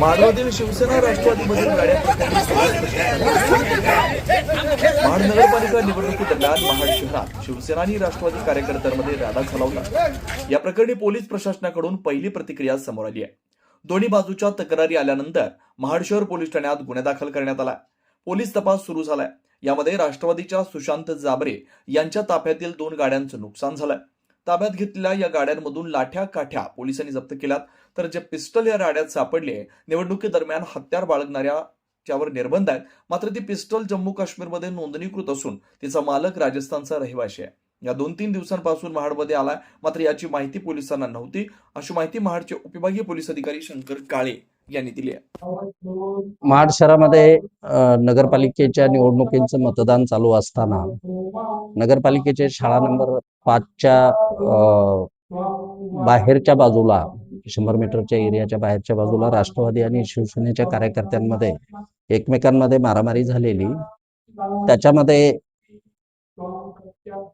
महाडमधील शिवसेना राष्ट्रवादीमधील गाड्या महाड नगरपालिका निवडणुकीदरम्यान महाड शहरात शिवसेना आणि राष्ट्रवादी कार्यकर्त्यांमध्ये राडा झाला होता. या प्रकरणी पोलीस प्रशासनाकडून पहिली प्रतिक्रिया समोर आली आहे. दोन्ही बाजूच्या तक्रारी आल्यानंतर महाड शहर पोलीस ठाण्यात गुन्हे दाखल करण्यात आला पोलीस तपास सुरू झालाय. यामध्ये राष्ट्रवादीच्या सुशांत जाबरे यांच्या ताफ्यातील दोन गाड्यांचं नुकसान झालंय. ताब्यात घेतलेल्या या गाड्यांमधून लाठ्या काठ्या पोलिसांनी जप्त केल्यात. तर जे पिस्टल या राड्यात सापडले निवडणुकीदरम्यान हत्यार बाळगणाऱ्या त्यावर निर्बंध आहेत. मात्र ती पिस्टल जम्मू काश्मीरमध्ये नोंदणीकृत असून तिचा मालक राजस्थानचा रहिवाशी आहे. या दोन तीन दिवसांपासून महाडमध्ये आलाय. मात्र याची माहिती पोलिसांना नव्हती. अशी माहिती महाडचे उपविभागीय पोलीस अधिकारी शंकर काळे यांनी दिली आहे. महाड शहरामध्ये नगरपालिकेच्या निवडणुकीचं मतदान चालू असताना नगरपालिकेचे शाळा नंबर पाचच्या बाहेरच्या बाजूला शंभर मीटरच्या एरियाच्या बाहेरच्या बाजूला राष्ट्रवादी आणि शिवसेनेच्या कार्यकर्त्यांमध्ये एकमेकांमध्ये मारामारी झालेली. त्याच्यामध्ये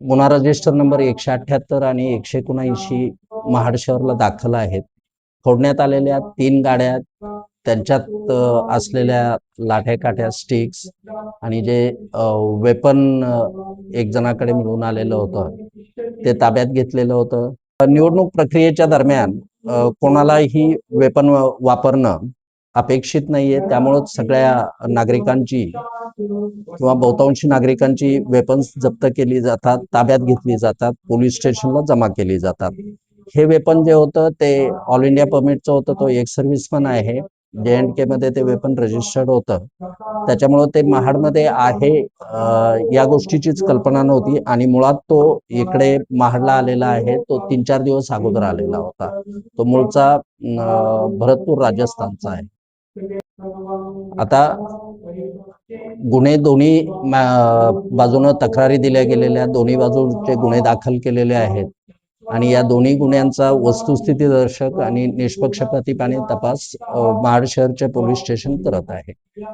गुन्हा रजिस्टर नंबर एकशे अठ्याहत्तर आणि एकशे एकोणऐंशी महाड शहरला दाखल आहेत. फोडण्यात आलेल्या तीन गाड्या त्यांच्यात असलेल्या लाठ्या काठ्या स्टिक्स आणि जे वेपन एक जणाकडे मिळून आलेलं होतं. ते ताब्यात घेतलेलं होतं. निवडणूक प्रक्रियेच्या दरम्यान कोणालाही वेपन वापरणं अपेक्षित नाहीये. त्यामुळं सगळ्या नागरिकांची किंवा बहुतांशी नागरिकांची वेपन्स जप्त केली जातात ताब्यात घेतली जातात पोलीस स्टेशनला जमा केली जातात. हे वेपन जे होतं ते ऑल इंडिया परमिटचं होतं तो एक सर्व्हिसमन आहे. जे अँड के मध्ये ते वेपन रजिस्टर्ड होतं. त्याच्यामुळं ते महाडमध्ये आहे या गोष्टीचीच कल्पना नव्हती आणि मुळात तो इकडे महाडला आलेला आहे तो तीन चार दिवस अगोदर आलेला होता. तो मूळचा भरतपूर राजस्थानचा आहे. आता गुन्हे दोन्ही बाजूनं तक्रारी दिल्या गेलेल्या दोन्ही बाजूचे गुन्हे दाखल केलेले आहेत. आणि या दोन्ही गुन्ह्यांचा वस्तुस्थिती दर्शक आणि निष्पक्षपातीपणे तपास अ, महाड शहरचे पोलीस स्टेशन करत आहे.